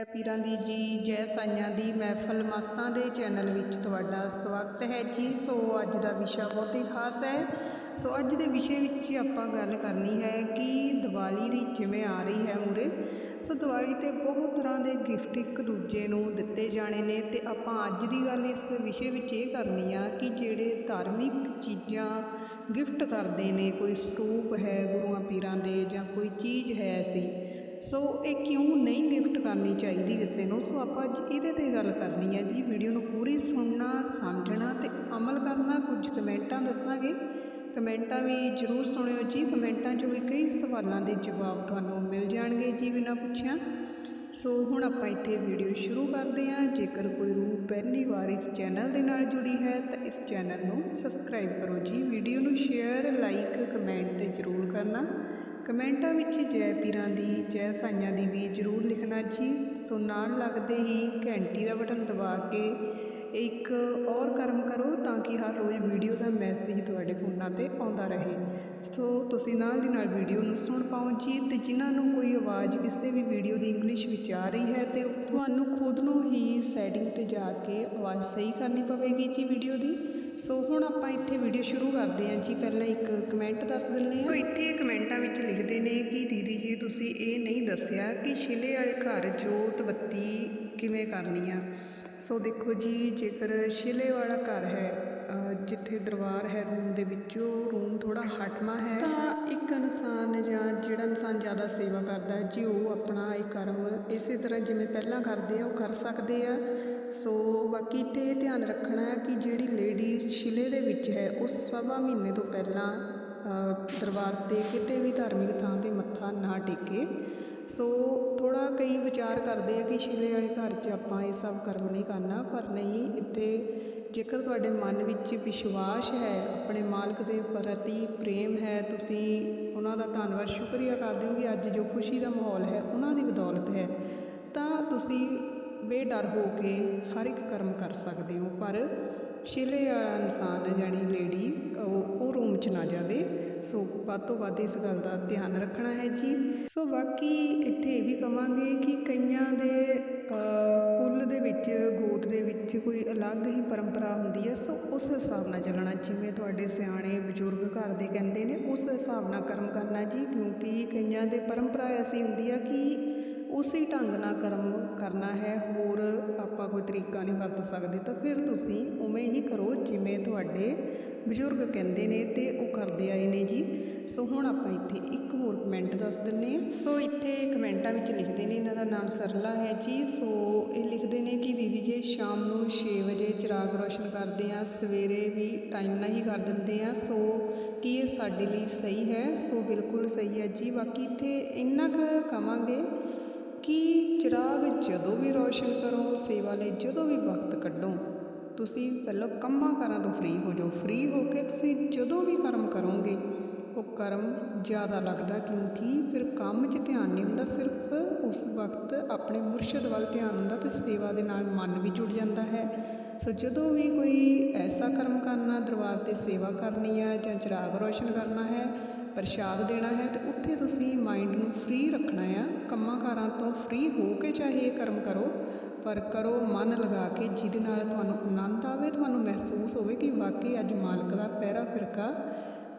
ਜੈ ਪੀਰਾਂ ਦੀ ਜੀ ਜੈ ਸਾਈਆਂ ਦੀ ਮਹਿਫਲ ਮਸਤਾਂ ਦੇ ਚੈਨਲ ਵਿੱਚ ਤੁਹਾਡਾ ਸਵਾਗਤ ਹੈ ਜੀ। ਸੋ ਅੱਜ ਦਾ ਵਿਸ਼ਾ ਬਹੁਤ ਹੀ ਖਾਸ ਹੈ। ਸੋ ਅੱਜ ਦੇ ਵਿਸ਼ੇ ਵਿੱਚ ਆਪਾਂ ਗੱਲ ਕਰਨੀ ਹੈ ਕਿ ਦੀਵਾਲੀ ਦੀ ਜਿਵੇਂ ਆ ਰਹੀ ਹੈ ਮੂਰੇ ਸੋ ਦੀਵਾਲੀ ਤੇ ਬਹੁਤ ਤਰ੍ਹਾਂ ਦੇ ਗਿਫਟ ਇੱਕ ਦੂਜੇ ਨੂੰ ਦਿੱਤੇ ਜਾਣੇ ਨੇ ਤੇ ਆਪਾਂ ਅੱਜ ਦੀ ਗੱਲ ਇਸ ਵਿਸ਼ੇ ਵਿੱਚ ਇਹ ਕਰਨੀ ਆ ਕਿ ਜਿਹੜੇ ਧਾਰਮਿਕ ਚੀਜ਼ਾਂ ਗਿਫਟ ਕਰਦੇ ਨੇ, ਕੋਈ ਸਰੂਪ ਹੈ ਗੁਰੂਆਂ ਪੀਰਾਂ ਦੇ ਜਾਂ ਕੋਈ ਚੀਜ਼ ਹੈ ਐਸੀ ਸੋ ਇਹ ਕਿਉਂ ਨਹੀਂ ਗਿਫਟ ਕਰਨੀ ਚਾਹੀਦੀ ਕਿਸੇ ਨੂੰ? ਸੋ ਆਪਾਂ ਅੱਜ ਇਹਦੇ ਤੇ ਗੱਲ ਕਰਨੀ ਹੈ ਜੀ ਵੀਡੀਓ ਨੂੰ ਪੂਰੀ ਸੁਣਨਾ ਸਮਝਣਾ ਤੇ ਅਮਲ ਕਰਨਾ, ਕੁਝ ਕਮੈਂਟਾਂ ਦੱਸਾਂਗੇ। ਕਮੈਂਟਾਂ ਵੀ ਜਰੂਰ ਸੁਣਿਓ ਜੀ, ਕਮੈਂਟਾਂ 'ਚੋਂ ਵੀ ਕਈ ਸਵਾਲਾਂ ਦੇ ਜਵਾਬ ਤੁਹਾਨੂੰ ਮਿਲ ਜਾਣਗੇ ਜੀ ਬਿਨਾਂ ਪੁੱਛਿਆ। ਸੋ ਹੁਣ ਆਪਾਂ ਇੱਥੇ ਵੀਡੀਓ ਸ਼ੁਰੂ ਕਰਦੇ ਹਾਂ। ਜੇਕਰ ਕੋਈ ਰੂਹ ਪਹਿਲੀ ਵਾਰ ਇਸ ਚੈਨਲ ਦੇ ਨਾਲ ਜੁੜੀ ਹੈ, ਤਾਂ ਇਸ ਚੈਨਲ ਨੂੰ ਸਬਸਕ੍ਰਾਈਬ ਕਰੋ ਜੀ। ਵੀਡੀਓ ਨੂੰ ਸ਼ੇਅਰ ਲਾਈਕ ਕਮੈਂਟ ਜ਼ਰੂਰ ਕਰਨਾ। ਕਮੈਂਟਾਂ ਵਿੱਚ ਜੈ ਪੀਰਾਂ ਦੀ, ਜੈ ਸਾਈਆਂ ਦੀ ਵੀ ਜ਼ਰੂਰ ਲਿਖਣਾ ਜੀ। ਸੋ ਨਾਲ ਲੱਗਦੇ ਹੀ ਘੰਟੀ ਦਾ ਬਟਨ ਦਬਾ ਕੇ ਇੱਕ ਔਰ ਕਰਮ ਕਰੋ ਤਾਂ ਕਿ ਹਰ ਰੋਜ਼ ਵੀਡੀਓ ਦਾ ਮੈਸੇਜ ਤੁਹਾਡੇ ਫੋਨਾਂ ਤੇ ਆਉਂਦਾ ਰਹੇ। ਸੋ ਤੁਸੀਂ ਨਾਲ ਦੀ ਨਾਲ ਵੀਡੀਓ ਨੂੰ ਸੁਣ ਪਾਓ ਜੀ ਤੇ ਜਿਨ੍ਹਾਂ ਨੂੰ ਕੋਈ ਆਵਾਜ਼ ਕਿਸੇ ਵੀ ਵੀਡੀਓ ਦੀ ਇੰਗਲਿਸ਼ ਵਿੱਚ ਆ ਰਹੀ ਹੈ ਤੇ ਤੁਹਾਨੂੰ ਖੁਦ ਨੂੰ ਹੀ ਸੈਟਿੰਗ ਤੇ ਜਾ ਕੇ ਆਵਾਜ਼ ਸਹੀ ਕਰਨੀ ਪਵੇਗੀ ਜੀ ਵੀਡੀਓ ਦੀ। ਸੋ ਹੁਣ ਆਪਾਂ ਇੱਥੇ ਵੀਡੀਓ ਸ਼ੁਰੂ ਕਰਦੇ ਹਾਂ ਜੀ। ਪਹਿਲਾਂ ਇੱਕ ਕਮੈਂਟ ਦੱਸ ਦਿੰਦੇ ਹਾਂ। ਸੋ ਇੱਥੇ ਕਮੈਂਟਾਂ ਵਿੱਚ ਲਿਖਦੇ ਨੇ ਕਿ ਦੀਦੀ ਜੀ, ਤੁਸੀਂ ਇਹ ਨਹੀਂ ਦੱਸਿਆ ਕਿ ਸ਼ਿਲੇ ਵਾਲੇ ਘਰ ਜੋਤ ਬੱਤੀ ਕਿਵੇਂ ਕਰਨੀ ਆ? ਸੋ ਦੇਖੋ ਜੀ, ਜੇਕਰ ਸ਼ਿਲੇ ਵਾਲਾ ਘਰ ਹੈ ਜਿੱਥੇ ਦਰਬਾਰ ਹੈ ਰੂਮ ਦੇ ਵਿੱਚ ਉਹ ਰੂਮ ਥੋੜਾ ਹਟਮਾ ਹੈ। ਤਾਂ ਇੱਕ ਇਨਸਾਨ ਜਾਂ ਜਿਹੜਾ ਇਨਸਾਨ ਜ਼ਿਆਦਾ ਸੇਵਾ ਕਰਦਾ ਹੈ, ਜੀ ਉਹ ਆਪਣਾ ਇਹ ਕਰਮ ਇਸੇ ਤਰ੍ਹਾਂ ਜਿਵੇਂ ਪਹਿਲਾਂ ਕਰਦੇ ਆ, ਉਹ ਕਰ ਸਕਦੇ ਆ। ਸੋ ਬਾਕੀ ਤੇ ਇਹ ਧਿਆਨ ਰੱਖਣਾ ਹੈ ਕਿ ਜਿਹੜੀ ਲੇਡੀ ਸ਼ਿਲੇ ਦੇ ਵਿੱਚ ਹੈ, ਉਹ ਸਵਾ ਮਹੀਨੇ ਤੋਂ ਪਹਿਲਾਂ ਦਰਬਾਰ ਤੇ ਕਿਤੇ ਵੀ ਧਾਰਮਿਕ ਥਾਂ ਤੇ ਮੱਥਾ ਨਾ ਟੇਕੇ। ਸੋ ਥੋੜ੍ਹਾ ਕਈ ਵਿਚਾਰ ਕਰਦੇ ਆ ਕਿ ਸ਼ਿਲੇ ਵਾਲੇ ਘਰ 'ਚ ਆਪਾਂ ਇਹ ਸਭ ਕਰਮ ਨਹੀਂ ਕਰਨਾ, ਪਰ ਨਹੀਂ, ਇੱਥੇ ਜੇਕਰ ਤੁਹਾਡੇ ਮਨ ਵਿੱਚ ਵਿਸ਼ਵਾਸ ਹੈ, ਆਪਣੇ ਮਾਲਕ ਦੇ ਪ੍ਰਤੀ ਪ੍ਰੇਮ ਹੈ, ਤੁਸੀਂ ਉਹਨਾਂ ਦਾ ਧੰਨਵਾਦ, ਸ਼ੁਕਰੀਆ ਕਰਦੇ ਹੋ ਕਿ ਅੱਜ ਜੋ ਖੁਸ਼ੀ ਦਾ ਮਾਹੌਲ ਹੈ, ਉਹਨਾਂ ਦੀ ਬਦੌਲਤ ਹੈ, ਤਾਂ ਤੁਸੀਂ ਬੇਡਰ ਹੋ ਕੇ ਹਰ ਇੱਕ ਕਰਮ ਕਰ ਸਕਦੇ ਹੋ, ਪਰ ਸ਼ਿਲੇ ਵਾਲਾ ਇਨਸਾਨ ਜਾਣੀ ਲੇਡੀ, ਉਹ ਉਹ ਰੂਮ 'ਚ ਨਾ ਜਾਵੇ। ਸੋ ਵੱਧ ਤੋਂ ਵੱਧ ਇਸ ਗੱਲ ਦਾ ਧਿਆਨ ਰੱਖਣਾ ਹੈ ਜੀ। ਸੋ ਬਾਕੀ ਇੱਥੇ ਇਹ ਵੀ ਕਵਾਂਗੇ ਕਿ ਕਈਆਂ ਦੇ ਕੁੱਲ ਦੇ ਵਿੱਚ, ਗੋਤ ਦੇ ਵਿੱਚ ਕੋਈ ਅਲੱਗ ਹੀ ਪਰੰਪਰਾ ਹੁੰਦੀ ਹੈ। ਸੋ ਉਸ ਹਿਸਾਬ ਨਾਲ ਚੱਲਣਾ, ਜਿਵੇਂ ਤੁਹਾਡੇ ਸਿਆਣੇ ਬਜ਼ੁਰਗ ਘਰ ਦੇ ਕਹਿੰਦੇ ਨੇ, ਉਸ ਹਿਸਾਬ ਨਾਲ ਕਰਮ ਕਰਨਾ ਜੀ। ਕਿਉਂਕਿ ਕਈਆਂ ਦੇ ਪਰੰਪਰਾ ਐਸੀ ਹੁੰਦੀ ਆ ਕਿ ਉਸੇ ਢੰਗ ਨਾਲ ਕਰਮ ਕਰਨਾ ਹੈ, ਹੋਰ ਆਪਾਂ ਕੋਈ ਤਰੀਕਾ ਨਹੀਂ ਵਰਤ ਸਕਦੇ ਤਾਂ ਫਿਰ ਤੁਸੀਂ ਉਵੇਂ ਹੀ ਕਰੋ ਜਿਵੇਂ ਤੁਹਾਡੇ ਬਜ਼ੁਰਗ ਕਹਿੰਦੇ ਨੇ ਅਤੇ ਉਹ ਕਰਦੇ ਆਏ ਨੇ ਜੀ। ਸੋ ਹੁਣ ਆਪਾਂ ਇੱਥੇ ਇੱਕ ਹੋਰ ਕਮੈਂਟ ਦੱਸ ਦਿੰਨੇ ਹਾਂ। ਸੋ ਇੱਥੇ ਕਮੈਂਟਾਂ ਵਿੱਚ ਲਿਖਦੇ ਨੇ, ਇਹਨਾਂ ਦਾ ਨਾਮ ਸਰਲਾ ਹੈ ਜੀ। ਸੋ ਇਹ ਲਿਖਦੇ ਨੇ ਕਿ ਦੀਦੀ ਜੀ, ਸ਼ਾਮ ਨੂੰ 6 ਵਜੇ ਚਿਰਾਗ ਰੋਸ਼ਨ ਕਰਦੇ ਆ ਸਵੇਰੇ ਵੀ ਟਾਈਮ ਨਾਲ ਹੀ ਕਰ ਦਿੰਦੇ ਆ ਸੋ ਕੀ ਇਹ ਸਾਡੇ ਲਈ ਸਹੀ ਹੈ? ਸੋ ਬਿਲਕੁਲ ਸਹੀ ਹੈ ਜੀ। ਬਾਕੀ ਇੱਥੇ ਇੰਨਾ ਕੁ ਕਵਾਂਗੇ ਕਿ ਚਿਰਾਗ ਜਦੋਂ ਵੀ ਰੌਸ਼ਨ ਕਰੋ, ਸੇਵਾ ਲਈ ਜਦੋਂ ਵੀ ਵਕਤ ਕੱਢੋ, ਤੁਸੀਂ ਪਹਿਲਾਂ ਕੰਮਾਂ ਕਾਰਾਂ ਤੋਂ ਫ੍ਰੀ ਹੋ ਜਾਓ। ਫ੍ਰੀ ਹੋ ਕੇ ਤੁਸੀਂ ਜਦੋਂ ਵੀ ਕਰਮ ਕਰੋਗੇ, ਉਹ ਕਰਮ ਜ਼ਿਆਦਾ ਲੱਗਦਾ ਕਿਉਂਕਿ ਫਿਰ ਕੰਮ 'ਚ ਧਿਆਨ ਨਹੀਂ ਹੁੰਦਾ, ਸਿਰਫ ਉਸ ਵਕਤ ਆਪਣੇ ਮੁਰਸ਼ਦ ਵੱਲ ਧਿਆਨ ਹੁੰਦਾ ਤੇ ਸੇਵਾ ਦੇ ਨਾਲ ਮਨ ਵੀ ਜੁੜ ਜਾਂਦਾ ਹੈ। ਸੋ ਜਦੋਂ ਵੀ ਕੋਈ ਐਸਾ ਕਰਮ ਕਰਨਾ, ਦਰਬਾਰ ਤੇ ਸੇਵਾ ਕਰਨੀ ਹੈ ਜਾਂ ਚਿਰਾਗ ਰੋਸ਼ਨ ਕਰਨਾ ਹੈ ਪ੍ਰਸ਼ਾਦ ਦੇਣਾ ਹੈ, ਤੇ ਉੱਥੇ ਤੁਸੀਂ ਮਾਈਂਡ ਨੂੰ ਫ੍ਰੀ ਰੱਖਣਾ ਆ। ਕੰਮਾਂ ਕਾਰਾਂ ਤੋਂ ਫ੍ਰੀ ਹੋ ਕੇ ਚਾਹੇ ਇਹ ਕਰਮ ਕਰੋ, ਪਰ ਕਰੋ ਮਨ ਲਗਾ ਕੇ ਜਿਹਦੇ ਨਾਲ ਤੁਹਾਨੂੰ ਆਨੰਦ ਆਵੇ, ਤੁਹਾਨੂੰ ਮਹਿਸੂਸ ਹੋਵੇ ਕਿ ਵਾਕਈ ਅੱਜ ਮਾਲਕ ਦਾ ਪਹਿਰਾ ਫਿਰਕਾ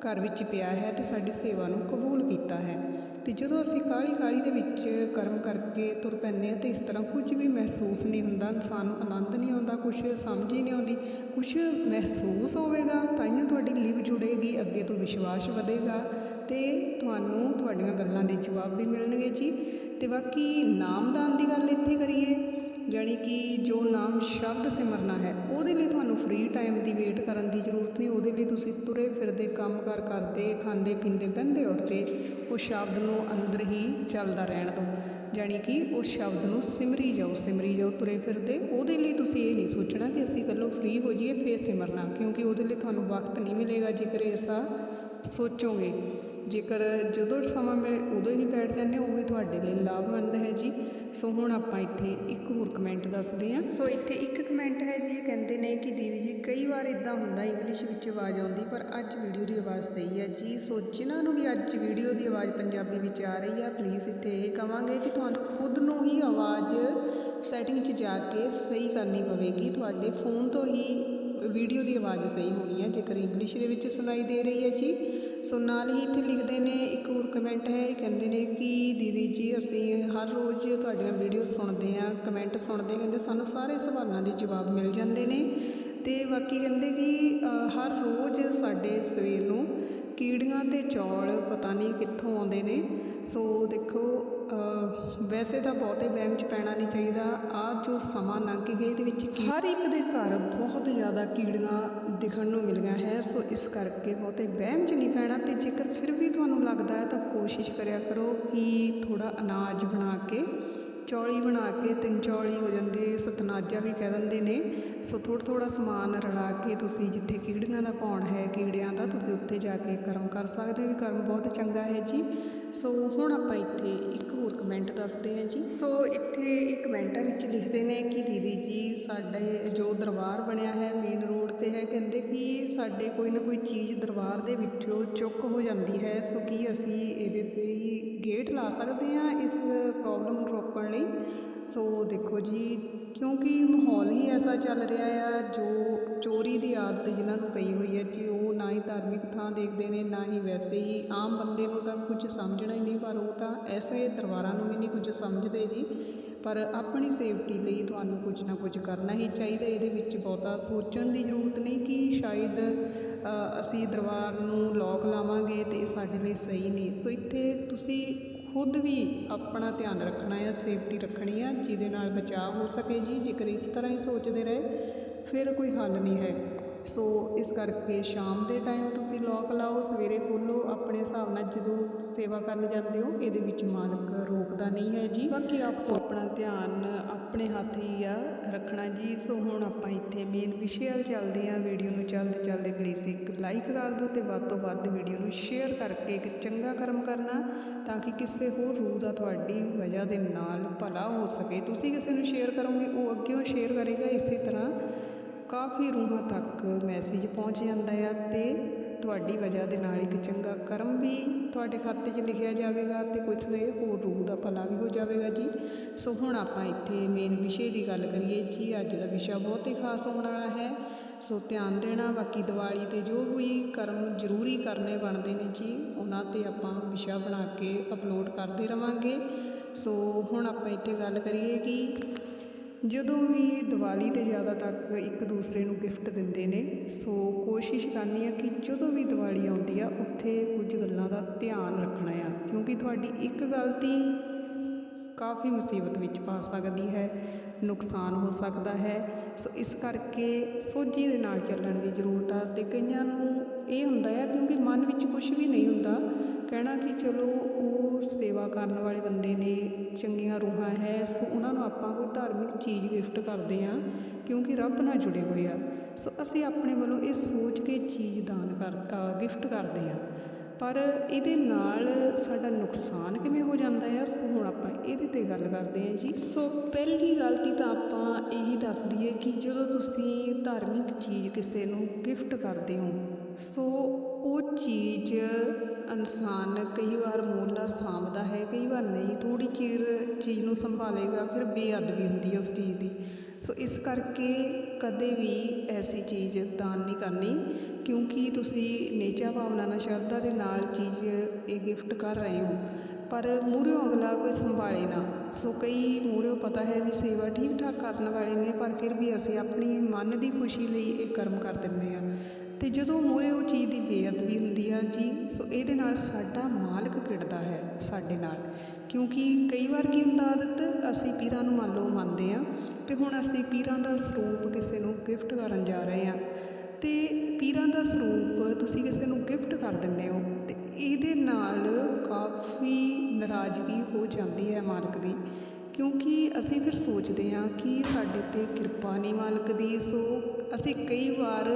ਘਰ ਵਿੱਚ ਪਿਆ ਹੈ ਤੇ ਸਾਡੀ ਸੇਵਾ ਨੂੰ ਕਬੂਲ ਕੀਤਾ ਹੈ। ਤੇ ਜਦੋਂ ਅਸੀਂ ਕਾਹਲੀ ਕਾਹਲੀ ਦੇ ਵਿੱਚ ਕਰਮ ਕਰਕੇ ਤੁਰ ਪੈਂਦੇ ਹਾਂ, ਤੇ ਇਸ ਤਰ੍ਹਾਂ ਕੁਝ ਵੀ ਮਹਿਸੂਸ ਨਹੀਂ ਹੁੰਦਾ ਇਨਸਾਨ ਨੂੰ ਆਨੰਦ ਨਹੀਂ ਆਉਂਦਾ, ਕੁਝ ਸਮਝ ਹੀ ਨਹੀਂ ਆਉਂਦੀ, ਕੁਝ ਮਹਿਸੂਸ ਹੋਵੇਗਾ, ਤਾਂ ਹੀ ਤੁਹਾਡੀ ਲਿਵ ਜੁੜੇਗੀ, ਅੱਗੇ ਤੋਂ ਵਿਸ਼ਵਾਸ ਵਧੇਗਾ। ਤੇ ਤੁਹਾਨੂੰ ਤੁਹਾਡੀਆਂ ਗੱਲਾਂ ਦੇ ਜਵਾਬ ਵੀ ਮਿਲਣਗੇ ਜੀ। ਅਤੇ ਬਾਕੀ ਨਾਮਦਾਨ ਦੀ ਗੱਲ ਇੱਥੇ ਕਰੀਏ, ਜਾਣੀ ਕਿ ਜੋ ਨਾਮ ਸ਼ਬਦ ਸਿਮਰਨਾ ਹੈ, ਉਹਦੇ ਲਈ ਤੁਹਾਨੂੰ ਫ੍ਰੀ ਟਾਈਮ ਦੀ ਵੇਟ ਕਰਨ ਦੀ ਜ਼ਰੂਰਤ ਨਹੀਂ। ਉਹਦੇ ਲਈ ਤੁਸੀਂ ਤੁਰੇ ਫਿਰਦੇ, ਕੰਮ ਕਾਰ ਕਰਦੇ, ਖਾਂਦੇ, ਪੀਂਦੇ, ਬਹਿੰਦੇ, ਉੱਠਦੇ, ਉਹ ਸ਼ਬਦ ਨੂੰ ਅੰਦਰ ਹੀ ਚੱਲਦਾ ਰਹਿਣ ਦਿਓ। ਜਾਣੀ ਕਿ ਉਸ ਸ਼ਬਦ ਨੂੰ ਸਿਮਰੀ ਜਾਓ ਸਿਮਰੀ ਜਾਓ ਤੁਰੇ ਫਿਰਦੇ। ਉਹਦੇ ਲਈ ਤੁਸੀਂ ਇਹ ਨਹੀਂ ਸੋਚਣਾ ਕਿ ਅਸੀਂ ਪਹਿਲਾਂ ਫ੍ਰੀ ਹੋ ਜਾਈਏ, ਫਿਰ ਸਿਮਰਨਾ। ਕਿਉਂਕਿ ਉਹਦੇ ਲਈ ਤੁਹਾਨੂੰ ਵਕਤ ਨਹੀਂ ਮਿਲੇਗਾ ਜੇਕਰ ਐਸਾ ਸੋਚੋਗੇ। ਜੇਕਰ ਜਦੋਂ ਸਮਾਂ ਮਿਲੇ ਉਦੋਂ ਹੀ ਬੈਠ ਜਾਂਦੇ ਉਹ ਵੀ ਤੁਹਾਡੇ ਲਈ ਲਾਭਵੰਦ ਹੈ ਜੀ। ਸੋ ਹੁਣ ਆਪਾਂ ਇੱਥੇ ਇੱਕ ਹੋਰ ਕਮੈਂਟ ਦੱਸਦੇ ਹਾਂ। ਸੋ ਇੱਥੇ ਇੱਕ ਕਮੈਂਟ ਹੈ ਜੀ, ਇਹ ਕਹਿੰਦੇ ਨੇ ਕਿ ਦੀਦੀ ਜੀ, ਕਈ ਵਾਰ ਇਦਾਂ ਹੁੰਦਾ ਇੰਗਲਿਸ਼ ਵਿੱਚ ਆਵਾਜ਼ ਆਉਂਦੀ, ਪਰ ਅੱਜ ਵੀਡੀਓ ਦੀ ਆਵਾਜ਼ ਸਹੀ ਹੈ ਜੀ। ਸੋ ਜਿਨ੍ਹਾਂ ਨੂੰ ਵੀ ਅੱਜ ਵੀਡੀਓ ਦੀ ਆਵਾਜ਼ ਪੰਜਾਬੀ ਵਿੱਚ ਆ ਰਹੀ ਹੈ ਪਲੀਜ਼ ਇੱਥੇ ਇਹ ਕਵਾਂਗੇ ਕਿ ਤੁਹਾਨੂੰ ਖੁਦ ਨੂੰ ਹੀ ਆਵਾਜ਼ ਸੈਟਿੰਗ 'ਚ ਜਾ ਕੇ ਸਹੀ ਕਰਨੀ ਪਵੇਗੀ। ਤੁਹਾਡੇ ਫੋਨ ਤੋਂ ਹੀ ਵੀਡੀਓ ਦੀ ਆਵਾਜ਼ ਸਹੀ ਹੋਣੀ ਹੈ, ਜੇਕਰ ਇੰਗਲਿਸ਼ ਦੇ ਵਿੱਚ ਸੁਣਾਈ ਦੇ ਰਹੀ ਹੈ ਜੀ। ਸੋ ਨਾਲ ਹੀ ਇੱਥੇ ਲਿਖਦੇ ਨੇ, ਇੱਕ ਹੋਰ ਕਮੈਂਟ ਹੈ, ਇਹ ਕਹਿੰਦੇ ਨੇ ਕਿ, ਦੀਦੀ ਜੀ, ਅਸੀਂ ਹਰ ਰੋਜ਼ ਤੁਹਾਡੀਆਂ ਵੀਡੀਓ ਸੁਣਦੇ ਆ ਕਮੈਂਟ ਸੁਣਦੇ ਕਹਿੰਦੇ, ਸਾਨੂੰ ਸਾਰੇ ਸਵਾਲਾਂ ਦੇ ਜਵਾਬ ਮਿਲ ਜਾਂਦੇ ਨੇ। ਤੇ ਬਾਕੀ ਕਹਿੰਦੇ ਕਿ ਹਰ ਰੋਜ਼ ਸਾਡੇ ਸਵੇਰ ਨੂੰ ਕੀੜੀਆਂ ਤੇ ਚੌਲ ਪਤਾ ਨਹੀਂ ਕਿੱਥੋਂ ਆਉਂਦੇ ਨੇ। ਸੋ ਦੇਖੋ ਵੈਸੇ ਤਾਂ ਬਹੁਤੇ ਵਹਿਮ 'ਚ ਪੈਣਾ ਨਹੀਂ ਚਾਹੀਦਾ। ਆ ਜੋ ਸਮਾਂ ਲੰਘ ਗਿਆ, ਇਹਦੇ ਵਿੱਚ ਹਰ ਇੱਕ ਦੇ ਘਰ ਬਹੁਤ ਜ਼ਿਆਦਾ ਕੀੜੀਆਂ ਦਿਖਣ ਨੂੰ ਮਿਲੀਆਂ ਹੈ। ਸੋ ਇਸ ਕਰਕੇ ਬਹੁਤੇ ਵਹਿਮ 'ਚ ਨਹੀਂ ਪੈਣਾ ਤੇ ਜੇਕਰ ਫਿਰ ਵੀ ਤੁਹਾਨੂੰ ਲੱਗਦਾ ਹੈ ਤਾਂ ਕੋਸ਼ਿਸ਼ ਕਰਿਆ ਕਰੋ ਕਿ ਥੋੜਾ ਅਨਾਜ ਬਣਾ ਕੇ, ਚੌਲੀ ਬਣਾ ਕੇ, ਤਿੰਨ ਚੌਲੀ ਹੋ ਜਾਂਦੇ, ਸਤਨਾਜਾ ਵੀ ਕਹਿ ਦਿੰਦੇ ਨੇ। ਸੋ ਥੋੜ੍ਹਾ ਥੋੜ੍ਹਾ ਸਮਾਨ ਰਲਾ ਕੇ ਤੁਸੀਂ ਜਿੱਥੇ ਕੀੜੀਆਂ ਦਾ ਭੌਣ ਹੈ, ਕੀੜਿਆਂ ਦਾ, ਤੁਸੀਂ ਉੱਥੇ ਜਾ ਕੇ ਕਰਮ ਕਰ ਸਕਦੇ ਹੋ। ਵੀ ਕਰਮ ਬਹੁਤ ਚੰਗਾ ਹੈ ਜੀ। ਸੋ ਹੁਣ ਆਪਾਂ ਇੱਥੇ ਕਮੈਂਟ ਦੱਸਦੇ ਹਾਂ ਜੀ। ਸੋ ਇੱਥੇ ਇਹ ਕਮੈਂਟਾਂ ਵਿੱਚ ਲਿਖਦੇ ਨੇ ਕਿ ਦੀਦੀ ਜੀ, ਸਾਡੇ ਜੋ ਦਰਬਾਰ ਬਣਿਆ ਹੈ ਮੇਨ ਰੋਡ ਤੇ ਹੈ, ਕਹਿੰਦੇ ਕਿ ਸਾਡੇ ਕੋਈ ਨਾ ਕੋਈ ਚੀਜ਼ ਦਰਬਾਰ ਦੇ ਵਿੱਚੋਂ ਚੁੱਕ ਹੋ ਜਾਂਦੀ ਹੈ। ਸੋ ਕੀ ਅਸੀਂ ਇਹਦੇ ਤੇ ਗੇਟ ਲਾ ਸਕਦੇ ਹਾਂ ਇਸ ਪ੍ਰੋਬਲਮ ਨੂੰ ਰੋਕਣ ਲਈ? ਸੋ ਦੇਖੋ ਜੀ ਕਿਉਂਕਿ ਮਾਹੌਲ ਹੀ ਐਸਾ ਚੱਲ ਰਿਹਾ ਆ, ਜੋ ਚੋਰੀ ਦੀ ਆਦਤ ਜਿਨ੍ਹਾਂ ਨੂੰ ਪਈ ਹੋਈ ਹੈ, ਜੀ ਉਹ ਨਾ ਹੀ ਧਾਰਮਿਕ ਥਾਂ ਦੇਖਦੇ ਨੇ, ਨਾ ਹੀ ਵੈਸੇ ਹੀ ਆਮ ਬੰਦੇ ਨੂੰ ਤਾਂ ਕੁਝ ਸਮਝਣਾ ਹੀ ਨਹੀਂ, ਪਰ ਉਹ ਤਾਂ ਐਸੇ ਦਰਬਾਰਾਂ ਨੂੰ ਵੀ ਨਹੀਂ ਕੁਝ ਸਮਝਦੇ ਜੀ। ਪਰ ਆਪਣੀ ਸੇਫਟੀ ਲਈ ਤੁਹਾਨੂੰ ਕੁਝ ਨਾ ਕੁਝ ਕਰਨਾ ਹੀ ਚਾਹੀਦਾ, ਇਹਦੇ ਵਿੱਚ ਬਹੁਤਾ ਸੋਚਣ ਦੀ ਜ਼ਰੂਰਤ ਨਹੀਂ ਕਿ ਸ਼ਾਇਦ ਅਸੀਂ ਦਰਬਾਰ ਨੂੰ ਲੋਕ ਲਾਵਾਂਗੇ ਤੇ ਇਹ ਸਾਡੇ ਲਈ ਸਹੀ ਨਹੀਂ। ਸੋ ਇੱਥੇ ਤੁਸੀਂ ਖੁਦ ਵੀ ਆਪਣਾ ਧਿਆਨ ਰੱਖਣਾ ਆ ਸੇਫਟੀ ਰੱਖਣੀ ਆ, ਜਿਹਦੇ ਨਾਲ ਬਚਾਅ ਹੋ ਸਕੇ ਜੀ। ਜੇਕਰ ਇਸ ਤਰ੍ਹਾਂ ਹੀ ਸੋਚਦੇ ਰਹੇ, ਫਿਰ ਕੋਈ ਹੱਲ ਨਹੀਂ ਹੈ। ਸੋ ਇਸ ਕਰਕੇ ਸ਼ਾਮ ਦੇ ਟਾਈਮ ਤੁਸੀਂ ਲੋਕ ਲਾਓ ਸਵੇਰੇ ਖੋਲੋ ਆਪਣੇ ਹਿਸਾਬ ਨਾਲ ਜਦੋਂ ਸੇਵਾ ਕਰਨ ਜਾਂਦੇ ਹੋ ਇਹਦੇ ਵਿੱਚ ਮਾਲਕ ਰੋਕਦਾ ਨਹੀਂ ਹੈ ਜੀ। ਬਾਕੀ ਆਪੋ ਆਪਣਾ ਧਿਆਨ ਆਪਣੇ ਹੱਥ ਹੀ ਆ ਰੱਖਣਾ ਜੀ। ਸੋ ਹੁਣ ਆਪਾਂ ਇੱਥੇ ਮੇਨ ਵਿਸ਼ੇ ਵੱਲ ਚੱਲਦੇ ਹਾਂ। ਵੀਡੀਓ ਨੂੰ ਚੱਲਦੇ ਚੱਲਦੇ ਪਲੀਜ਼ ਇੱਕ ਲਾਈਕ ਕਰ ਦਿਓ ਤੇ ਵੱਧ ਤੋਂ ਵੱਧ ਵੀਡੀਓ ਨੂੰ ਸ਼ੇਅਰ ਕਰਕੇ ਇੱਕ ਚੰਗਾ ਕਰਮ ਕਰਨਾ ਤਾਂ ਕਿ ਕਿਸੇ ਹੋਰ ਰੂਹ ਦਾ ਤੁਹਾਡੀ ਵਜ੍ਹਾ ਦੇ ਨਾਲ ਭਲਾ ਹੋ ਸਕੇ। ਤੁਸੀਂ ਕਿਸੇ ਨੂੰ ਸ਼ੇਅਰ ਕਰੋਗੇ ਉਹ ਅੱਗੇੋਂ ਸ਼ੇਅਰ ਕਰੇਗਾ ਇਸੇ ਤਰ੍ਹਾਂ ਕਾਫੀ ਰੂਹਾਂ ਤੱਕ ਮੈਸੇਜ ਪਹੁੰਚ ਜਾਂਦਾ ਆ ਅਤੇ ਤੁਹਾਡੀ ਵਜ੍ਹਾ ਦੇ ਨਾਲ ਇੱਕ ਚੰਗਾ ਕਰਮ ਵੀ ਤੁਹਾਡੇ ਖਾਤੇ 'ਚ ਲਿਖਿਆ ਜਾਵੇਗਾ ਅਤੇ ਕੁਛ ਦੇ ਹੋਰ ਰੂਹ ਦਾ ਭਲਾ ਵੀ ਹੋ ਜਾਵੇਗਾ ਜੀ। ਸੋ ਹੁਣ ਆਪਾਂ ਇੱਥੇ ਮੇਨ ਵਿਸ਼ੇ ਦੀ ਗੱਲ ਕਰੀਏ ਜੀ, ਅੱਜ ਦਾ ਵਿਸ਼ਾ ਬਹੁਤ ਹੀ ਖਾਸ ਹੋਣ ਵਾਲਾ ਹੈ। ਸੋ ਧਿਆਨ ਦੇਣਾ, ਬਾਕੀ ਦੀਵਾਲੀ ਤੇ ਜੋ ਵੀ ਕਰਮ ਜ਼ਰੂਰੀ ਕਰਨੇ ਬਣਦੇ ਨੇ ਜੀ, ਉਹਨਾਂ ਤੇ ਆਪਾਂ ਵਿਸ਼ਾ ਬਣਾ ਕੇ ਅਪਲੋਡ ਕਰਦੇ ਰਵਾਂਗੇ। ਸੋ ਹੁਣ ਆਪਾਂ ਇੱਥੇ ਗੱਲ ਕਰੀਏ ਕਿ ਜਦੋਂ ਵੀ ਦੀਵਾਲੀ ਤੇ ਜ਼ਿਆਦਾ ਤੱਕ ਇੱਕ ਦੂਸਰੇ ਨੂੰ ਗਿਫਟ ਦਿੰਦੇ ਨੇ, ਸੋ ਕੋਸ਼ਿਸ਼ ਕਰਨੀ ਆ ਕਿ ਜਦੋਂ ਵੀ ਦੀਵਾਲੀ ਆਉਂਦੀ ਆ, ਉੱਥੇ ਕੁਝ ਗੱਲਾਂ ਦਾ ਧਿਆਨ ਰੱਖਣਾ ਆ, ਕਿਉਂਕਿ ਤੁਹਾਡੀ ਇੱਕ ਗਲਤੀ ਕਾਫੀ ਮੁਸੀਬਤ ਵਿੱਚ ਪਾ ਸਕਦੀ ਹੈ, ਨੁਕਸਾਨ ਹੋ ਸਕਦਾ ਹੈ। ਸੋ, ਇਸ ਕਰਕੇ ਸੋਝੀ ਦੇ ਨਾਲ ਚੱਲਣ ਦੀ ਜ਼ਰੂਰਤ ਆ ਅਤੇ ਕਈਆਂ ਨੂੰ ਇਹ ਹੁੰਦਾ ਆ ਕਿਉਂਕਿ ਮਨ ਵਿੱਚ ਕੁਛ ਵੀ ਨਹੀਂ ਹੁੰਦਾ। ਕਹਿਣਾ ਕਿ ਚਲੋ ਉਹ ਸੇਵਾ ਕਰਨ ਵਾਲੇ ਬੰਦੇ ਨੇ, ਚੰਗੀਆਂ ਰੂਹਾਂ ਹੈ, ਸੋ ਉਹਨਾਂ ਨੂੰ ਆਪਾਂ ਕੋਈ ਧਾਰਮਿਕ ਚੀਜ਼ ਗਿਫਟ ਕਰਦੇ ਹਾਂ ਕਿਉਂਕਿ ਰੱਬ ਨਾਲ ਜੁੜੇ ਹੋਏ ਆ। ਸੋ ਅਸੀਂ ਆਪਣੇ ਵੱਲੋਂ ਇਹ ਸੋਚ ਕੇ ਚੀਜ਼ ਦਾਨ ਕਰ ਗਿਫਟ ਕਰਦੇ ਹਾਂ। ਪਰ ਇਹਦੇ ਨਾਲ ਸਾਡਾ ਨੁਕਸਾਨ ਕਿਵੇਂ ਹੋ ਜਾਂਦਾ ਆ? ਹੁਣ ਆਪਾਂ ਇਹਦੇ ਤੇ ਗੱਲ ਕਰਦੇ ਹਾਂ ਜੀ। ਸੋ ਪਹਿਲੀ ਗਲਤੀ ਤਾਂ ਆਪਾਂ ਇਹੀ ਦੱਸ ਦਈਏ ਕਿ ਜਦੋਂ ਤੁਸੀਂ ਧਾਰਮਿਕ ਚੀਜ਼ ਕਿਸੇ ਨੂੰ ਗਿਫਟ ਕਰਦੇ ਹੋ, ਸੋ ਉਹ ਚੀਜ਼ ਇਨਸਾਨ ਕਈ ਵਾਰ ਮੋਲਾ ਸਾਂਭਦਾ ਹੈ, ਕਈ ਵਾਰ ਨਹੀਂ। ਥੋੜੀ ਚਿਰ ਚੀਜ਼ ਨੂੰ ਸੰਭਾਲੇਗਾ, ਫਿਰ ਬੇਅਦਬੀ ਹੁੰਦੀ ਹੈ ਉਸ ਚੀਜ਼ ਦੀ। ਸੋ ਇਸ ਕਰਕੇ ਕਦੇ ਵੀ ਐਸੀ ਚੀਜ਼ ਦਾਨ ਨਹੀਂ ਕਰਨੀ। ਕਿਉਂਕਿ ਤੁਸੀਂ ਨੇਚਾ ਭਾਵਨਾ ਨਾਲ, ਸ਼ਰਧਾ ਦੇ ਨਾਲ ਚੀਜ਼ ਇਹ ਗਿਫਟ ਕਰ ਰਹੇ ਹੋ। ਪਰ ਮੂਹਰਿਓਂ ਅਗਲਾ ਕੋਈ ਸੰਭਾਲੇ ਨਾ। ਸੋ ਕਈ ਮੂਹਰਿਓਂ ਪਤਾ ਹੈ ਵੀ ਸੇਵਾ ਠੀਕ ਠਾਕ ਕਰਨ ਵਾਲੇ ਨੇ, ਪਰ ਫਿਰ ਵੀ ਅਸੀਂ ਆਪਣੀ ਮਨ ਦੀ ਖੁਸ਼ੀ ਲਈ ਇਹ ਕਰਮ ਕਰ ਦਿੰਦੇ ਆ ਤੇ ਜਦੋਂ ਮੂਹਰੇ ਉਹ ਚੀਜ਼ ਦੀ ਬੇਅਦਬੀ ਹੁੰਦੀ ਆ ਜੀ, ਸੋ ਇਹਦੇ ਨਾਲ ਸਾਡਾ ਮਾਲਕ ਕਿੜਦਾ ਹੈ, ਸਾਡੇ ਨਾਲ। ਕਿਉਂਕਿ ਕਈ ਵਾਰ ਕੀ ਹੁੰਦਾ ਆਦਤ, ਅਸੀਂ ਪੀਰਾਂ ਨੂੰ ਮੰਨ ਲਓ ਮੰਨਦੇ ਆ ਤੇ ਹੁਣ ਅਸੀਂ ਪੀਰਾਂ ਦਾ ਸਰੂਪ ਕਿਸੇ ਨੂੰ ਗਿਫਟ ਕਰਨ ਜਾ ਰਹੇ ਆ ਅਤੇ ਪੀਰਾਂ ਦਾ ਸਰੂਪ ਤੁਸੀਂ ਕਿਸੇ ਨੂੰ ਗਿਫਟ ਕਰ ਦਿੰਦੇ ਹੋ ਅਤੇ ਇਹਦੇ ਨਾਲ ਕਾਫੀ ਨਾਰਾਜ਼ਗੀ ਹੋ ਜਾਂਦੀ ਹੈ ਮਾਲਕ ਦੀ, ਕਿਉਂਕਿ ਅਸੀਂ ਫਿਰ ਸੋਚਦੇ ਹਾਂ ਕਿ ਸਾਡੇ ਤੇ ਕਿਰਪਾ ਨਹੀਂ ਮਾਲਕ ਦੀ, ਸੋ ਅਸੀਂ ਕਈ ਵਾਰ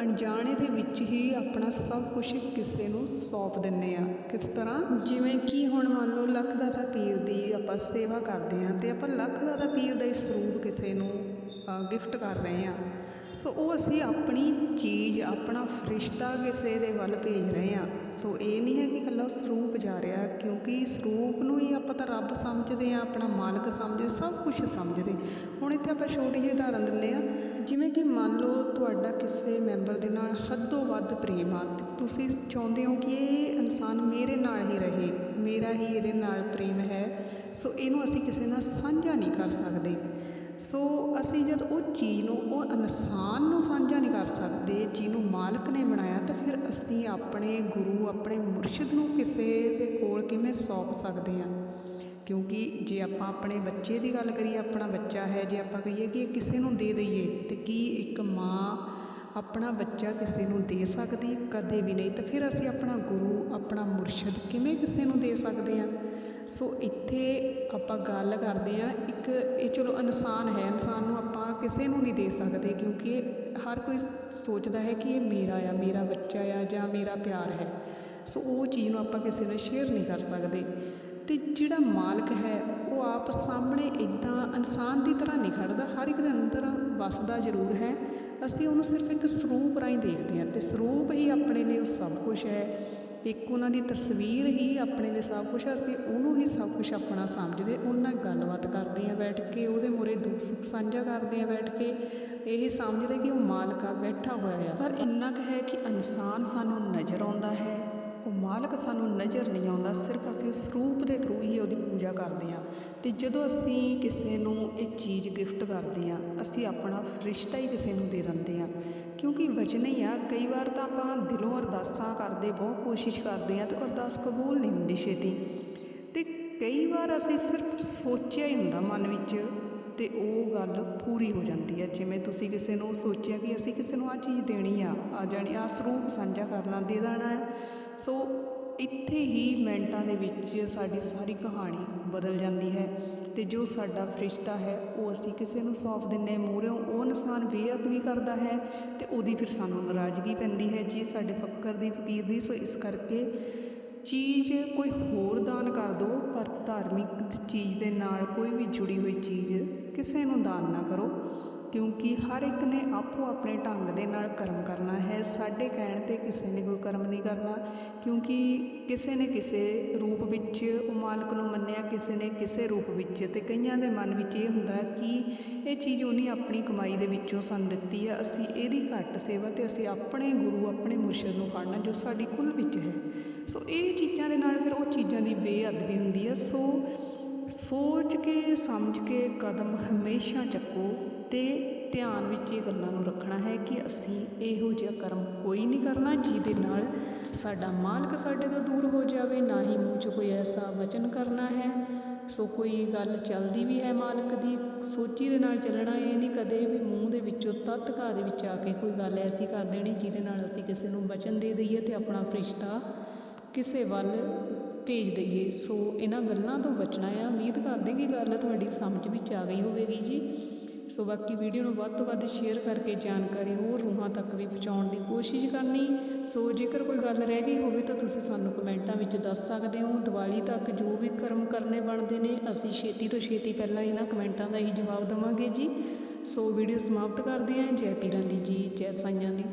ਅਣਜਾਣੇ ਦੇ ਵਿੱਚ ਹੀ ਆਪਣਾ ਸਭ ਕੁਝ ਕਿਸੇ ਨੂੰ ਸੌਂਪ ਦਿੰਨੇ ਆ ਕਿਸ ਤਰ੍ਹਾਂ? ਜਿਵੇਂ ਕਿ ਹੁਣ ਮੰਨ ਲਓ ਲੱਖ ਦਾਤਾ ਪੀਰ ਦੀ ਆਪਾਂ ਸੇਵਾ ਕਰਦੇ ਆ ਤੇ ਆਪਾਂ ਲੱਖ ਦਾਤਾ ਪੀਰ ਦਾ ਹੀ ਸਰੂਪ ਕਿਸੇ ਨੂੰ ਗਿਫਟ ਕਰ ਰਹੇ ਆ ਸੋ ਉਹ ਅਸੀਂ ਆਪਣੀ ਚੀਜ਼, ਆਪਣਾ ਫਰਿਸ਼ਤਾ ਕਿਸੇ ਦੇ ਵੱਲ ਭੇਜ ਰਹੇ ਹਾਂ। ਸੋ ਇਹ ਨਹੀਂ ਹੈ ਕਿ ਇਕੱਲਾ ਉਹ ਸਰੂਪ ਜਾ ਰਿਹਾ, ਕਿਉਂਕਿ ਸਰੂਪ ਨੂੰ ਹੀ ਆਪਾਂ ਤਾਂ ਰੱਬ ਸਮਝਦੇ ਹਾਂ, ਆਪਣਾ ਮਾਲਕ ਸਮਝਦੇ ਸਭ ਕੁਝ ਸਮਝਦੇ ਹੁਣ ਇੱਥੇ ਆਪਾਂ ਛੋਟੀ ਜਿਹੀ ਉਦਾਹਰਨ ਦਿੰਦੇ ਹਾਂ। ਜਿਵੇਂ ਕਿ ਮੰਨ ਲਓ ਤੁਹਾਡਾ ਕਿਸੇ ਮੈਂਬਰ ਦੇ ਨਾਲ ਹੱਦੋਂ ਵੱਧ ਪ੍ਰੇਮ ਆ, ਤੁਸੀਂ ਚਾਹੁੰਦੇ ਹੋ ਕਿ ਇਹ ਇਨਸਾਨ ਮੇਰੇ ਨਾਲ ਹੀ ਰਹੇ, ਮੇਰਾ ਹੀ ਇਹਦੇ ਨਾਲ ਪ੍ਰੇਮ ਹੈ। ਸੋ ਇਹਨੂੰ ਅਸੀਂ ਕਿਸੇ ਨਾਲ ਸਾਂਝਾ ਨਹੀਂ ਕਰ ਸਕਦੇ। ਸੋ ਅਸੀਂ ਜਦ ਉਹ ਚੀਜ਼ ਨੂੰ, ਉਹ ਇਨਸਾਨ ਨੂੰ ਸਾਂਝਾ ਨਹੀਂ ਕਰ ਸਕਦੇ, ਜਿਹਨੂੰ ਮਾਲਕ ਨੇ ਬਣਾਇਆ, ਤਾਂ ਫਿਰ ਅਸੀਂ ਆਪਣੇ ਗੁਰੂ, ਆਪਣੇ ਮੁਰਸ਼ਿਦ ਨੂੰ ਕਿਸੇ ਦੇ ਕੋਲ ਕਿਵੇਂ ਸੌਂਪ ਸਕਦੇ ਹਾਂ? ਕਿਉਂਕਿ ਜੇ ਆਪਾਂ ਆਪਣੇ ਬੱਚੇ ਦੀ ਗੱਲ ਕਰੀਏ, ਆਪਣਾ ਬੱਚਾ ਹੈ, ਜੇ ਆਪਾਂ ਕਹੀਏ ਕਿ ਇਹ ਕਿਸੇ ਨੂੰ ਦੇ ਦਈਏ, ਤੇ ਕੀ ਇੱਕ ਮਾਂ ਆਪਣਾ ਬੱਚਾ ਕਿਸੇ ਨੂੰ ਦੇ ਸਕਦੀ, ਕਦੇ ਵੀ ਨਹੀਂ। ਤਾਂ ਫਿਰ ਅਸੀਂ ਆਪਣਾ ਗੁਰੂ, ਆਪਣਾ ਮੁਰਸ਼ਿਦ ਕਿਵੇਂ ਕਿਸੇ ਨੂੰ ਦੇ ਸਕਦੇ ਹਾਂ? ਸੋ ਇੱਥੇ ਆਪਾਂ ਗੱਲ ਕਰਦੇ ਹਾਂ, ਇੱਕ ਇਹ ਚਲੋ ਇਨਸਾਨ ਹੈ, ਇਨਸਾਨ ਨੂੰ ਆਪਾਂ ਕਿਸੇ ਨੂੰ ਨਹੀਂ ਦੇ ਸਕਦੇ ਕਿਉਂਕਿ ਹਰ ਕੋਈ ਸੋਚਦਾ ਹੈ ਕਿ ਇਹ ਮੇਰਾ ਆ, ਮੇਰਾ ਬੱਚਾ ਆ ਜਾਂ ਮੇਰਾ ਪਿਆਰ ਹੈ। ਸੋ ਉਹ ਚੀਜ਼ ਨੂੰ ਆਪਾਂ ਕਿਸੇ ਨਾਲ ਸ਼ੇਅਰ ਨਹੀਂ ਕਰ ਸਕਦੇ। ਤੇ ਜਿਹੜਾ ਮਾਲਕ ਹੈ, ਉਹ ਆਪ ਸਾਹਮਣੇ ਇਦਾਂ ਇਨਸਾਨ ਦੀ ਤਰ੍ਹਾਂ ਨਹੀਂ ਖੜਦਾ, ਹਰ ਇੱਕ ਦੇ ਅੰਦਰ ਵਸਦਾ ਜ਼ਰੂਰ ਹੈ। ਅਸੀਂ ਉਹਨੂੰ ਸਿਰਫ ਇੱਕ ਸਰੂਪ ਰਾਹੀਂ ਦੇਖਦੇ ਹਾਂ ਅਤੇ ਸਰੂਪ ਹੀ ਆਪਣੇ ਲਈ ਉਹ ਸਭ ਕੁਝ ਹੈ। ਇੱਕ ਉਹਨਾਂ ਦੀ ਤਸਵੀਰ ਹੀ ਆਪਣੇ ਲਈ ਸਭ ਕੁਝ ਅਸੀਂ ਉਹਨੂੰ ਹੀ ਸਭ ਕੁਝ ਆਪਣਾ ਸਮਝਦੇ, ਉਹਨਾਂ ਨਾਲ ਗੱਲਬਾਤ ਕਰਦੇ ਹਾਂ ਬੈਠ ਕੇ, ਉਹਦੇ ਮੂਹਰੇ ਦੁੱਖ ਸੁੱਖ ਸਾਂਝਾ ਕਰਦੇ ਹਾਂ ਬੈਠ ਕੇ। ਇਹ ਸਮਝਦੇ ਕਿ ਉਹ ਮਾਲਕ ਆ, ਬੈਠਾ ਹੋਇਆ ਆ। ਪਰ ਇੰਨਾ ਕੁ ਹੈ ਕਿ ਇਨਸਾਨ ਸਾਨੂੰ ਨਜ਼ਰ ਆਉਂਦਾ ਹੈ ਮਾਲਕ ਸਾਨੂੰ ਨਜ਼ਰ ਨਹੀਂ ਆਉਂਦਾ, ਸਿਰਫ ਅਸੀਂ ਉਸ ਰੂਪ ਦੇ ਥਰੂ ਹੀ ਉਹਦੀ ਪੂਜਾ ਕਰਦੇ ਹਾਂ। ਤੇ ਜਦੋਂ ਅਸੀਂ ਕਿਸੇ ਨੂੰ ਇਹ ਚੀਜ਼ ਗਿਫਟ ਕਰਦੇ ਹਾਂ, ਅਸੀਂ ਆਪਣਾ ਰਿਸ਼ਤਾ ਹੀ ਕਿਸੇ ਨੂੰ ਦੇ ਦਿੰਦੇ ਹਾਂ। ਕਿਉਂਕਿ ਵਚਨ ਹੀ ਆ, ਕਈ ਵਾਰ ਤਾਂ ਆਪਾਂ ਦਿਲੋਂ ਅਰਦਾਸਾਂ ਕਰਦੇ, ਬਹੁਤ ਕੋਸ਼ਿਸ਼ ਕਰਦੇ ਹਾਂ, ਤੇ ਅਰਦਾਸ ਕਬੂਲ ਨਹੀਂ ਹੁੰਦੀ ਛੇਤੀ। ਤੇ ਕਈ ਵਾਰ ਅਸੀਂ ਸਿਰਫ ਸੋਚਿਆ ਹੀ ਹੁੰਦਾ ਮਨ ਵਿੱਚ, ਤੇ ਉਹ ਗੱਲ ਪੂਰੀ ਹੋ ਜਾਂਦੀ ਹੈ। ਜਿਵੇਂ ਤੁਸੀਂ ਕਿਸੇ ਨੂੰ ਸੋਚਿਆ ਕਿ ਅਸੀਂ ਕਿਸੇ ਨੂੰ ਆ ਚੀਜ਼ ਦੇਣੀ ਆ ਆ ਜਾਣੀ ਆ ਸਰੂਪ ਸਾਂਝਾ ਕਰਨਾ, ਦੇ ਦੇਣਾ ਹੈ ਸੋ ਇੱਥੇ ਹੀ ਮਿੰਟਾਂ ਦੇ ਵਿੱਚ ਸਾਡੀ ਸਾਰੀ ਕਹਾਣੀ ਬਦਲ ਜਾਂਦੀ ਹੈ ਤੇ ਜੋ ਸਾਡਾ ਫਰਿਸ਼ਤਾ ਹੈ, ਉਹ ਅਸੀਂ ਕਿਸੇ ਨੂੰ ਸੌਂਪ ਦਿੰਨੇ ਮੂਹਰੇ, ਉਹ ਇਨਸਾਨ ਬੇਅਦਬੀ ਕਰਦਾ ਹੈ ਤੇ ਉਹਦੀ ਫਿਰ ਸਾਨੂੰ ਨਾਰਾਜ਼ਗੀ ਪੈਂਦੀ ਹੈ ਜੀ, ਸਾਡੇ ਫੱਕਰ ਦੀ ਫਕੀਰ ਦੀ। ਸੋ ਇਸ ਕਰਕੇ ਚੀਜ਼ ਕੋਈ ਹੋਰ ਦਾਨ ਕਰ ਦਿਓ ਪਰ ਧਾਰਮਿਕ ਚੀਜ਼ ਦੇ ਨਾਲ ਕੋਈ ਵੀ ਜੁੜੀ ਹੋਈ ਚੀਜ਼ ਕਿਸੇ ਨੂੰ ਦਾਨ ਨਾ ਕਰੋ। ਕਿਉਂਕਿ ਹਰ ਇੱਕ ਨੇ ਆਪੋ ਆਪਣੇ ਢੰਗ ਦੇ ਨਾਲ ਕਰਮ ਕਰਨਾ ਹੈ। ਸਾਡੇ ਕਹਿਣ ਤੇ ਕਿਸੇ ਨੇ ਕੋਈ ਕਰਮ ਨਹੀਂ ਕਰਨਾ, ਕਿਉਂਕਿ ਕਿਸੇ ਨੇ ਕਿਸੇ ਰੂਪ ਵਿੱਚ ਉਹ ਮਾਲਕ ਨੂੰ ਮੰਨਿਆ, ਕਿਸੇ ਨੇ ਕਿਸੇ ਰੂਪ ਵਿੱਚ ਤੇ ਕਈਆਂ ਦੇ ਮਨ ਵਿੱਚ ਇਹ ਹੁੰਦਾ ਕਿ ਇਹ ਚੀਜ਼ ਉਹਨੇ ਆਪਣੀ ਕਮਾਈ ਦੇ ਵਿੱਚੋਂ ਸਾਨੂੰ ਦਿੱਤੀ ਹੈ ਅਸੀਂ ਇਹਦੀ ਘੱਟ ਸੇਵਾ ਤੇ ਅਸੀਂ ਆਪਣੇ ਗੁਰੂ, ਆਪਣੇ ਮੁਰਸ਼ਿਦ ਨੂੰ ਫੜਨਾ ਜੋ ਸਾਡੀ ਕੁੱਲ ਵਿੱਚ ਹੈ। ਸੋ ਇਹ ਚੀਜ਼ਾਂ ਦੇ ਨਾਲ ਫਿਰ ਉਹ ਚੀਜ਼ਾਂ ਦੀ ਬੇਅਦਬੀ ਹੁੰਦੀ ਹੈ ਸੋ ਸੋਚ ਕੇ, ਸਮਝ ਕੇ, ਕਦਮ ਹਮੇਸ਼ਾ ਚੱਕੋ ਅਤੇ ਧਿਆਨ ਵਿੱਚ ਇਹ ਗੱਲਾਂ ਨੂੰ ਰੱਖਣਾ ਹੈ ਕਿ ਅਸੀਂ ਇਹੋ ਜਿਹਾ ਕਰਮ ਕੋਈ ਨਹੀਂ ਕਰਨਾ ਜਿਹਦੇ ਨਾਲ ਸਾਡਾ ਮਾਲਕ ਸਾਡੇ ਤੋਂ ਦੂਰ ਹੋ ਜਾਵੇ, ਨਾ ਹੀ ਮੂੰਹ 'ਚ ਕੋਈ ਐਸਾ ਵਚਨ ਕਰਨਾ ਹੈ। ਸੋ ਕੋਈ ਗੱਲ ਚੱਲਦੀ ਵੀ ਹੈ ਮਾਲਕ ਦੀ, ਸੋਚੀ ਦੇ ਨਾਲ ਚੱਲਣਾ ਇਹ ਨਹੀਂ ਕਦੇ ਵੀ ਮੂੰਹ ਦੇ ਵਿੱਚੋਂ ਤਤਕਾ ਦੇ ਵਿੱਚ ਆ ਕੇ ਕੋਈ ਗੱਲ ਐਸੀ ਕਰ ਦੇਣੀ ਜਿਹਦੇ ਨਾਲ ਅਸੀਂ ਕਿਸੇ ਨੂੰ ਵਚਨ ਦੇ ਦਈਏ ਤੇ ਆਪਣਾ ਫਰਿਸ਼ਤਾ ਕਿਸੇ ਵੱਲ ਭੇਜ ਦਈਏ। ਸੋ ਇਹਨਾਂ ਗੱਲਾਂ ਤੋਂ ਬਚਣਾ ਆ। ਉਮੀਦ ਕਰਦੇ ਕਿ ਗੱਲ ਤੁਹਾਡੀ ਸਮਝ ਵਿੱਚ ਆ ਗਈ ਹੋਵੇਗੀ ਜੀ। ਸੋ ਬਾਕੀ ਵੀਡੀਓ ਨੂੰ ਵੱਧ ਤੋਂ ਵੱਧ ਸ਼ੇਅਰ ਕਰਕੇ ਜਾਣਕਾਰੀ ਹੋਰ ਰੂਹਾਂ ਤੱਕ ਵੀ ਪਹੁੰਚਾਉਣ ਦੀ ਕੋਸ਼ਿਸ਼ ਕਰਨੀ। ਸੋ ਜੇਕਰ ਕੋਈ ਗੱਲ ਰਹਿ ਗਈ ਹੋਵੇ ਤਾਂ ਤੁਸੀਂ ਸਾਨੂੰ ਕਮੈਂਟਾਂ ਵਿੱਚ ਦੱਸ ਸਕਦੇ ਹੋ। ਦੀਵਾਲੀ ਤੱਕ ਜੋ ਵੀ ਕਰਮ ਕਰਨੇ ਬਣਦੇ ਨੇ, ਅਸੀਂ ਛੇਤੀ ਤੋਂ ਛੇਤੀ ਪਹਿਲਾਂ ਇਹਨਾਂ ਕਮੈਂਟਾਂ ਦਾ ਹੀ ਜਵਾਬ ਦੇਵਾਂਗੇ ਜੀ। ਸੋ ਵੀਡੀਓ ਸਮਾਪਤ ਕਰਦੇ ਹਾਂ। ਜੈ ਪੀਰਾਂ ਦੀ ਜੀ, ਜੈ ਸਾਈਆਂ ਦੀ।